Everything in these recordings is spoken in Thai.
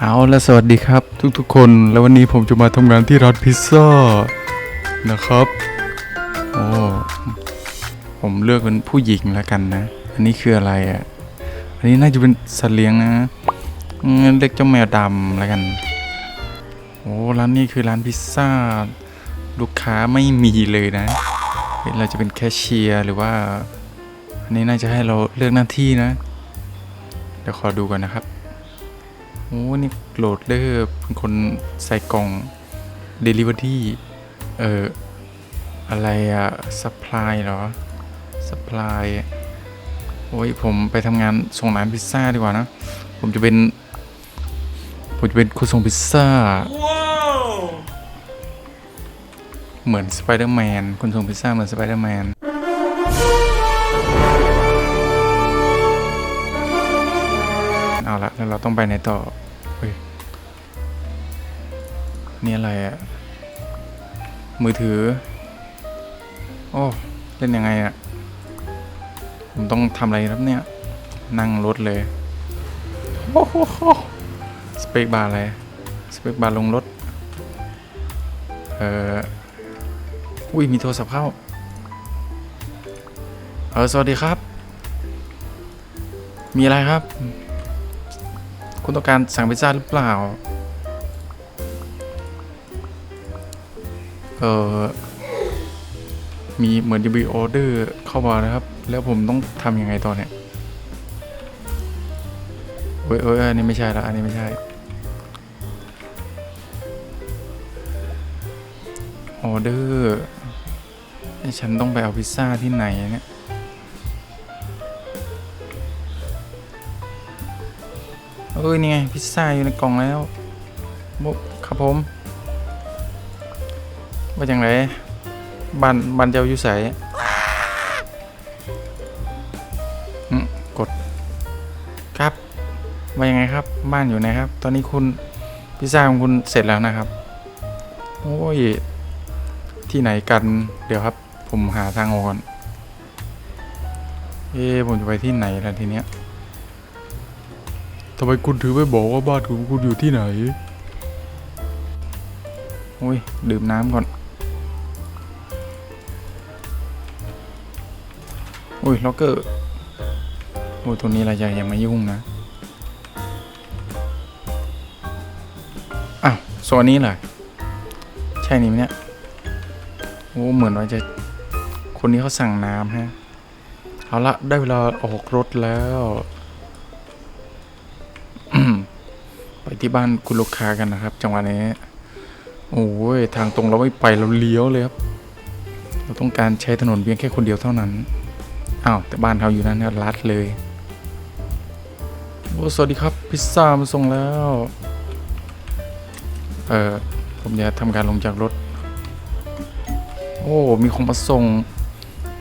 เอาและสวัสดีครับ ทุกๆ คน แล้ววันนี้ผมจะมาทำงานที่ร้านพิซซ่านะครับโอ้ผมเลือกเป็นผู้หญิงแล้วกันนะ อันนี้คืออะไรอะ อันนี้น่าจะเป็นสัตว์เลี้ยงนะงั้นเรียกเจ้าแมวดำแล้วกัน โอ้ร้านนี้คือร้านพิซซ่า ลูกค้าไม่มีเลยนะ เราจะเป็นแคชเชียร์หรือว่า อันนี้น่าจะให้เราเลือกหน้าที่นะ เดี๋ยวขอดูก่อนนะครับ อ้นี่โหลดเดอร์เป็นคนใส่กล่อง Delivery เอ่อ อะไรอะ Supply เหรอ Supply โอ้ยผมไปทำงานส่งร้านพิซซ่าดีกว่านะ ผมจะเป็น ผมจะเป็นคนส่งพิซซ่า เหมือนสไปเดอร์แมนคนส่งพิซซ่าเหมือนสไปเดอร์แมนเอาละแล้วเราต้องไปไหนต่อ นี่อะไรอะมือถือ โอ้ เล่นยังไงอะผมต้องทำอะไรครับเนี่ย นั่งรถเลย โอ้โหสเปคบาร์อะไร สเปคบาร์ลงรถ เอ่อ อุ้ย มีโทรศัพท์เข้า เออ สวัสดีครับ มีอะไรครับ คุณต้องการสั่งพิซซ่าหรือเปล่า เออมีเหมือนจะมีออเดอร์เข้ามานะครับ แล้วผมต้องทำยังไงตอนเนี้ยเอ้ยเอ้ยอันนี้ไม่ใช่ละอันนี้ไม่ใช่ออเดอร์ฉันต้องไปเอาพิซซ่าที่ไหนเนี่ยเอ้ยนี่ไงพิซซ่าอยู่ในกล่องแล้วบุครับผม ว่าจังไรบ้านบ้านเจ้าอยู่ใสกดครับว่ายังไงครับ บ้านอยู่ไหนครับ ตอนนี้คุณพิซซ่าของคุณเสร็จแล้วนะครับ โอ้ย ที่ไหนกันเดี๋ยวครับ ผมหาทางออกก่อนเอ๊ผมจะไปที่ไหนล่ะทีเนี้ยทำไมคุณถือไม่บอกว่าบ้านของคุณอยู่ที่ไหน โอ้ย ดื่มน้ำก่อน อ้ยล็อกเกอร์โอ้ตรงนี้อะไรอย่าอย่ามายุ่งนะอ้าวโซนนี้เหรอใช่นี่ไหมเนี่ยโอ้เหมือนว่าจะคนนี้เขาสั่งน้ำฮะเอาละได้เวลาออกรถแล้วไปที่บ้านคุณลูกค้ากันนะครับ จังหวะนี้โอ้ยทางตรงเราไม่ไปเราเลี้ยวเลยครับ เราต้องการใช้ถนนเพียงแค่คนเดียวเท่านั้น อ้าวแต่บ้านเขาอยู่นั่นเนี่ยลัดเลยโอ้สวัสดีครับพิซซ่ามาส่งแล้ว เออผมจะทำการลงจากรถ โอ้มีคนมาส่ง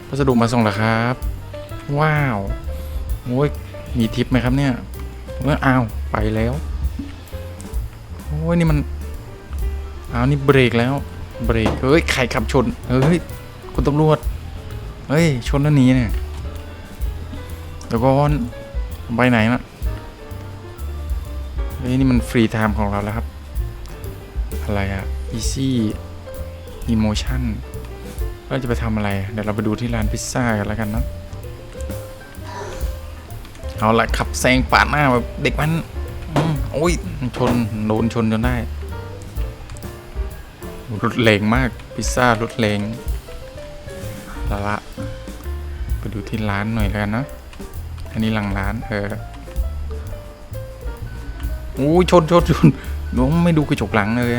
พัสดุมาส่งเหรอครับ ว้าวโอ้ยมีทิปไหมครับเนี่ยเมื่ออ้าวไปแล้วโอ้ยนี่มันอ้าวนี่เบรกแล้วเบรกเฮ้ยใครขับชนเฮ้ยคุณตำรวจเฮ้ยชนแล้วหนีเนี่ย ดี๋ยวก่อนไปไหนนะเฮ้ยนี่มันฟรีไทม์ของเราแล้วครับ อะไรอะ easy emotion เราจะไปทำอะไร เดี๋ยวเราไปดูที่ร้านพิซซ่ากันแล้วกันนะเอาละขับแซงปาดหน้าแบบเด็กมันอืมโอ้ยชนโดนชนจนได้รถแรงมาก พิซซ่ารถแรงละละ ไปดูที่ร้านหน่อยแล้วกันนะ อันนี้หลังร้าน เออโอ้ยชนชนชนหนูไม่ดูกระจกหลังเลย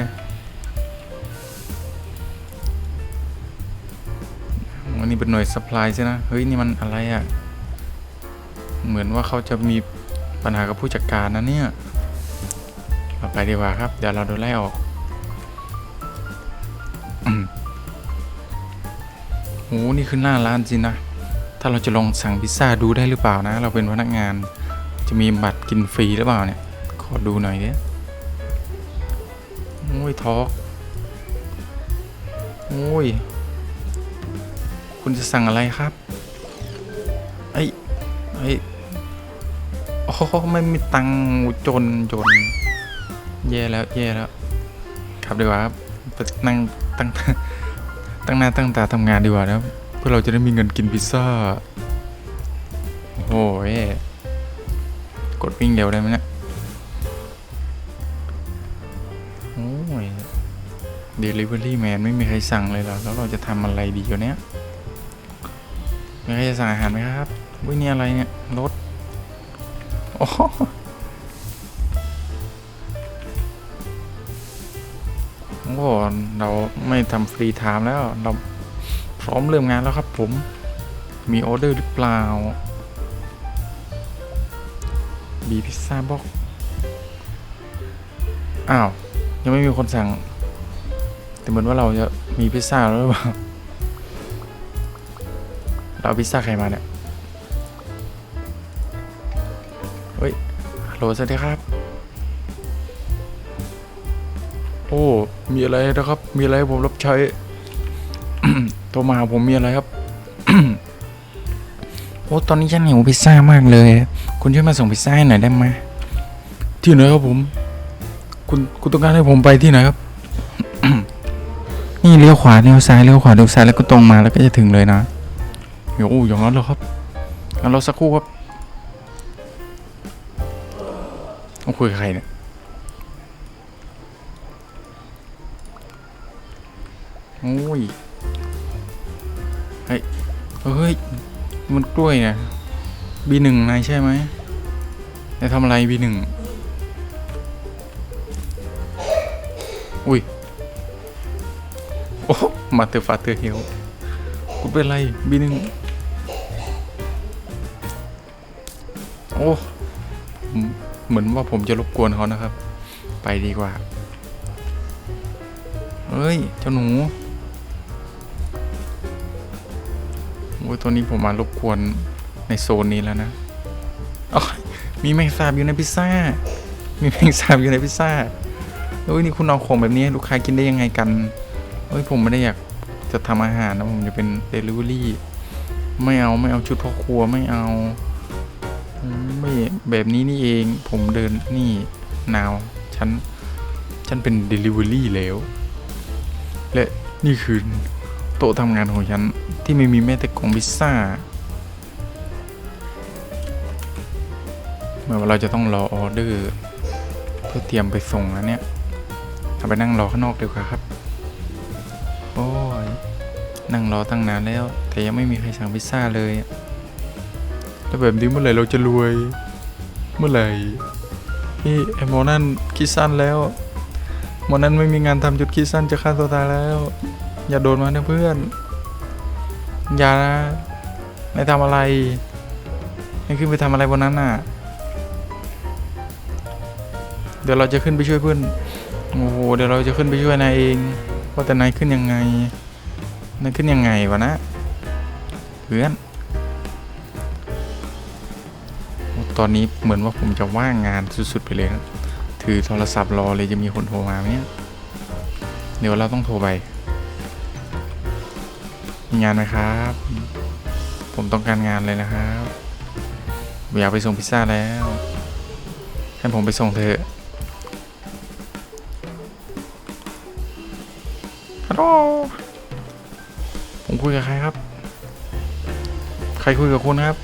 วันนี้เป็นหน่วยสป라이ใช่ไหมเฮ้ยนี่มันอะไรอะ่ะ เหมือนว่าเขาจะมีปัญหากับผู้จัดการนะเนี่ยเราไปดีกว่าครับ เดี๋ยวเราโดนไล่ออกอโอ้นี่คือหน้าร้านจริงนะ ถ้าเราจะลองสั่งพิซซ่าดูได้หรือเปล่านะ เราเป็นพนักงานจะมีบัตรกินฟรีหรือเปล่าเนี่ย ขอดูหน่อยเนี่ยโอ้ยทอกโอ้ย คุณจะสั่งอะไรครับ ไอ้ไอ้โอ้ไม่มีตังค์จนจนแย่แล้วแย่แล้ว ครับดีกว่าครับไปนั่งตั้งตั้งหน้าตั้งตาทำงานดีกว่านะครับ พื่อเราจะได้มีเงินกินพิซซ่า โอ้โหกดวิ่งเร็วได้ไหมเนี่ยโอ้ย Delivery Man ไม่มีใครสั่งเลยเหรอ แล้วเราจะทำอะไรดีอยู่เนี้ยมีใครจะสั่งอาหารไหมครับวินี่อะไรเนี่ย รถโอ้โหโอ้โหเราไม่ทำฟรีไทม์แล้วเรา พร้อมเริ่มงานแล้วครับผม มีออเดอร์หรือเปล่า บีพิซซ่าบอกอ้าว ยังไม่มีคนสั่ง แต่เหมือนว่าเราจะมีพิซซ่าแล้วหรือเปล่า เราเอาพิซซ่าใครมาเนี่ย เฮ้ย ฮัลโหลสวัสดีครับ โอ้ มีอะไรนะครับ มีอะไรให้ผมรับใช้ โทรมาผมมีอะไรครับ โอ้ตอนนี้ฉันหิวพิซซ่ามากเลย คุณช่วยมาส่งพิซซ่าให้หน่อยได้ไหมที่ไหนครับผม คุณคุณต้องการให้ผมไปที่ไหนครับ นี่เลี้ยวขวาเลี้ยวซ้ายเลี้ยวขวาเลี้ยวซ้ายแล้วก็ตรงมาแล้วก็จะถึงเลยนะโอ้อย่างนั้นเหรอครับงั้นเราสักครู่ครับต้องคุยกับใครเนี่ยโอ้ย เฮ้ยเฮ้ย มันกล้วยนะบีหนึ่งนายใช่ไหมนายทำอะไรบีหนึ่งอุ้ย โอ้ มาเตอร์ฟาเตอร์เฮลคุณเป็นไรบีหนึ่งโอ้ เหมือนว่าผมจะรบกวนเขานะครับ ไปดีกว่า เฮ้ย เจ้าหนู โอ้ยตัวนี้ผมมารบกวนในโซนนี้แล้วนะอ๋อมีแมงสาบอยู่ในพิซซ่า มีแมงสาบอยู่ในพิซซ่าเฮ้ยนี่คุณเอาของแบบนี้ลูกค้ากินได้ยังไงกันเฮ้ยผมไม่ได้อยากจะทำอาหารนะผมจะเป็นเดลิเวอรี่ไม่เอาไม่เอาชุดพ่อครัวไม่เอาไม่แบบนี้นี่เองผมเดินนี่นาวฉันฉันเป็นเดลิเวอรี่แล้ว และนี่คือ โต๊ะทำงานของฉันที่ไม่มีแม้แต่กล่องพิซซ่าเหมื่อนว่าเราจะต้องรอออเดอร์เพื่อเตรียมไปส่งแล้วเนี่ยเอาไปนั่งรอข้างนอกดีกว่าครับ โอ้ย นั่งรอตั้งนานแล้ว แต่ยังไม่มีใครสั่งพิซซ่าเลยแล้วแบบนี้เมื่อไหร่เราจะรวย เมื่อไหร่นี่ไอหมอนั่นคิดสั้นแล้วหมอนั่นไม่มีงานทำจุดคิดสั้นจะฆ่าตัวตายแล้ว อย่าโดนมานะเพื่อน อย่านะนายทำอะไรนายขึ้นไปทำอะไรบนนั้นน่ะ เดี๋ยวเราจะขึ้นไปช่วยเพื่อน โอ้โห เดี๋ยวเราจะขึ้นไปช่วยนายเอง ว่าแต่นายขึ้นยังไง นายขึ้นยังไงวะนะ เพื่อนโอ้ตอนนี้เหมือนว่าผมจะว่างงานสุดๆไปเลยนะ ถือโทรศัพท์รอเลยจะมีคนโทรมาไหมเนี่ย เดี๋ยวเราต้องโทรไป มีงานไหมครับ ผมต้องการงานเลยนะครับอยากไปส่งพิซซ่าแล้ว ให้ผมไปส่งเถอะฮัลโหลผมคุยกับใครครับ ใครคุยกับคุณครับ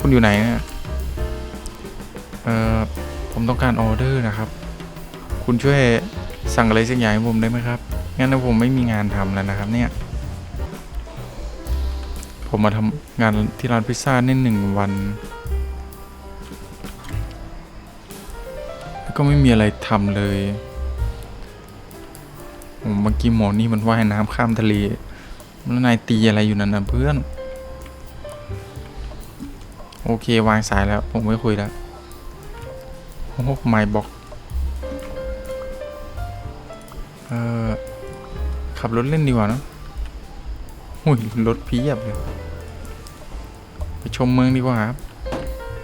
คุณอยู่ไหนเนี่ยเอ่อผมต้องการออเดอร์นะครับ คุณช่วยสั่งอะไรสักอย่างให้ผมได้ไหมครับ งั้นผมไม่มีงานทำแล้วนะครับเนี่ย ผมมาทำงานที่ร้านพิซซ่านี่หนึ่งวัน แล้วก็ไม่มีอะไรทำเลยผมเมื่อกี้หมอนี่มันว่ายน้ำข้ามทะเลแล้วนายตีอะไรอยู่นั่นนะเพื่อน โอเควางสายแล้ว ผมไม่คุยแล้วโอ้โหไม่บอกเออขับรถเล่นดีกว่าเนะุ้ยรถเพียบเลย ไปชมเมืองดีกว่าครับ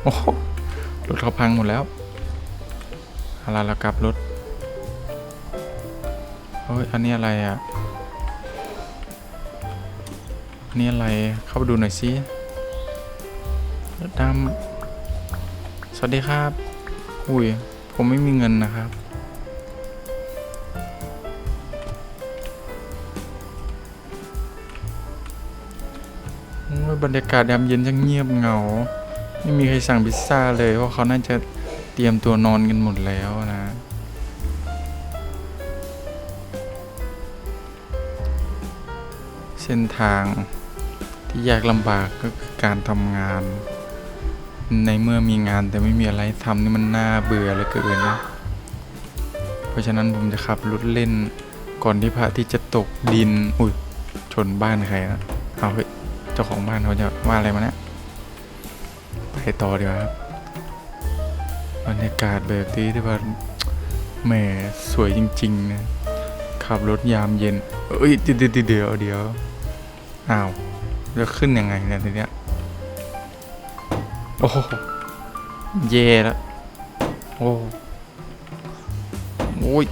โอ้โหรถเขาพังหมดแล้วอะไรเรากลับรถเฮ้ยอันนี้อะไรอะอันนี้อะไรเข้าไปดูหน่อยสิรถดำสวัสดีครับ อุ้ย ผมไม่มีเงินนะครับ บรรยากาศยามเย็นช่างเงียบเหงา ไม่มีใครสั่งพิซซ่าเลย เพราะเขาน่าจะเตรียมตัวนอนกันหมดแล้วนะ เส้นทางที่ยากลำบากก็คือการทำงาน ในเมื่อมีงานแต่ไม่มีอะไรทำนี่มันน่าเบื่อเหลือเกินนะเพราะฉะนั้นผมจะขับรถเล่นก่อนที่พระอาทิตย์จะตกดิน อุ้ยชนบ้านใครนะเอาเฮ้ย เจ้าของบ้านเขาจะว่าอะไรมาเนี่ยไปต่อดีกว่าครับบรรยากาศแบบนี้ที่ว่าแหมสวยจริงๆนะขับรถยามเย็น เอ้ยเดี๋ยวเดี๋ยวเดี๋ยวอ้าวแล้วขึ้นยังไงเนี่ยทีเนี้ยโอ้โหเย่แล้วโอ้โอ้ย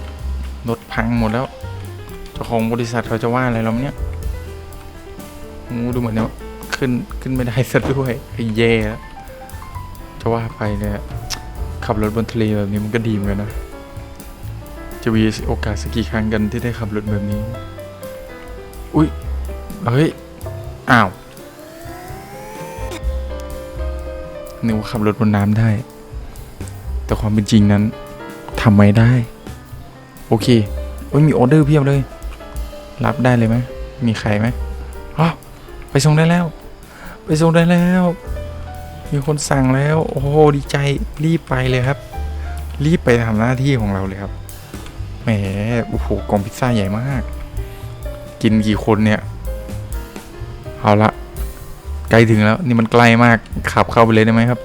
รถพังหมดแล้วเจ้าของบริษัทเขาจะว่าอะไรเราเนี่ย ดูเหมือนเนี่ยขึ้นขึ้นไม่ได้ซะด้วยไอ้เย่แล้วจะว่าไปเนี่ยขับรถบนทะเลแบบนี้มันก็ดีเหมือนกันนะ จะมีโอกาสสักกี่ครั้งกันที่ได้ขับรถแบบนี้ อุ้ยเฮ้ย อ้าวนึกว่าขับรถบนน้ำได้ แต่ความเป็นจริงนั้นทำไม่ได้ โอเคโอ้ยมีออเดอร์เพียบเลย รับได้เลยไหมมีใครไหมอ๋อ ไปส่งได้แล้ว ไปส่งได้แล้ว มีคนสั่งแล้ว โอ้โหดีใจรีบไปเลยครับ รีบไปทำหน้าที่ของเราเลยครับแหมโอ้โหกล่องพิซซ่าใหญ่มาก กินกี่คนเนี่ย เอาละใกล้ถึงแล้วนี่มันใกล้มากขับเข้าไปเลยได้ไหมครับ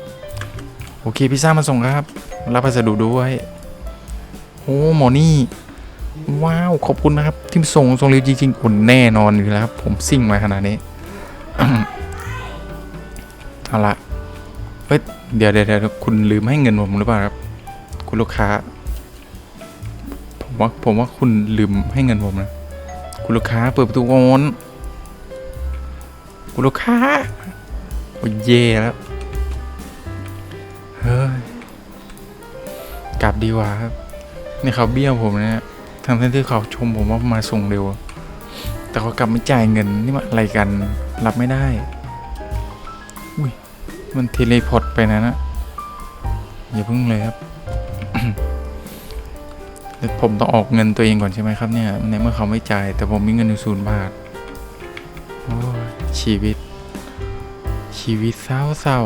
โอเคพิซซ่ามาส่งครับ รับพัสดุด้วยโอ้หมอนี่ว้าว ขอบคุณนะครับ ที่ส่งส่งเร็วจริงๆอุ่นแน่นอนอยู่แล้วครับ ผมซิ่งมาขนาดนี้ เอาละเฮ้ย เดี๋ยวเดี๋ยวคุณลืมให้เงินผมหรือเปล่าครับ คุณลูกค้า ผมว่าผมว่าคุณลืมให้เงินผมนะ คุณลูกค้าเปิดประตูก่อนคุณลูกค้าโอ้ยเย่แล้ว เฮ้ย กลับดีกว่าครับ นี่เขาเบี้ยวผมนะเนี่ยทั้งที่เขาชมผมว่ามาส่งเร็ว แต่เขากลับไม่จ่ายเงินนี่มันอะไรกัน รับไม่ได้ อุ้ย มันเทเลพอร์ตไปนะนะ อย่าเพิ่งเลยครับเดี๋ยวผมต้องออกเงินตัวเองก่อนใช่ไหมครับเนี่ย ในเมื่อเขาไม่จ่าย แต่ผมมีเงินอยู่ศูนย์บาท โอ้ชีวิต ชีวิตเศร้าเศร้า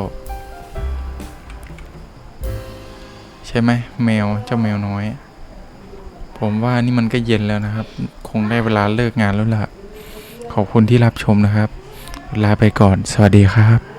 ใช่ไหมแมวเจ้าแมวน้อย ผมว่านี่มันก็เย็นแล้วนะครับ คงได้เวลาเลิกงานแล้วล่ะ ขอบคุณที่รับชมนะครับ ลาไปก่อน สวัสดีครับ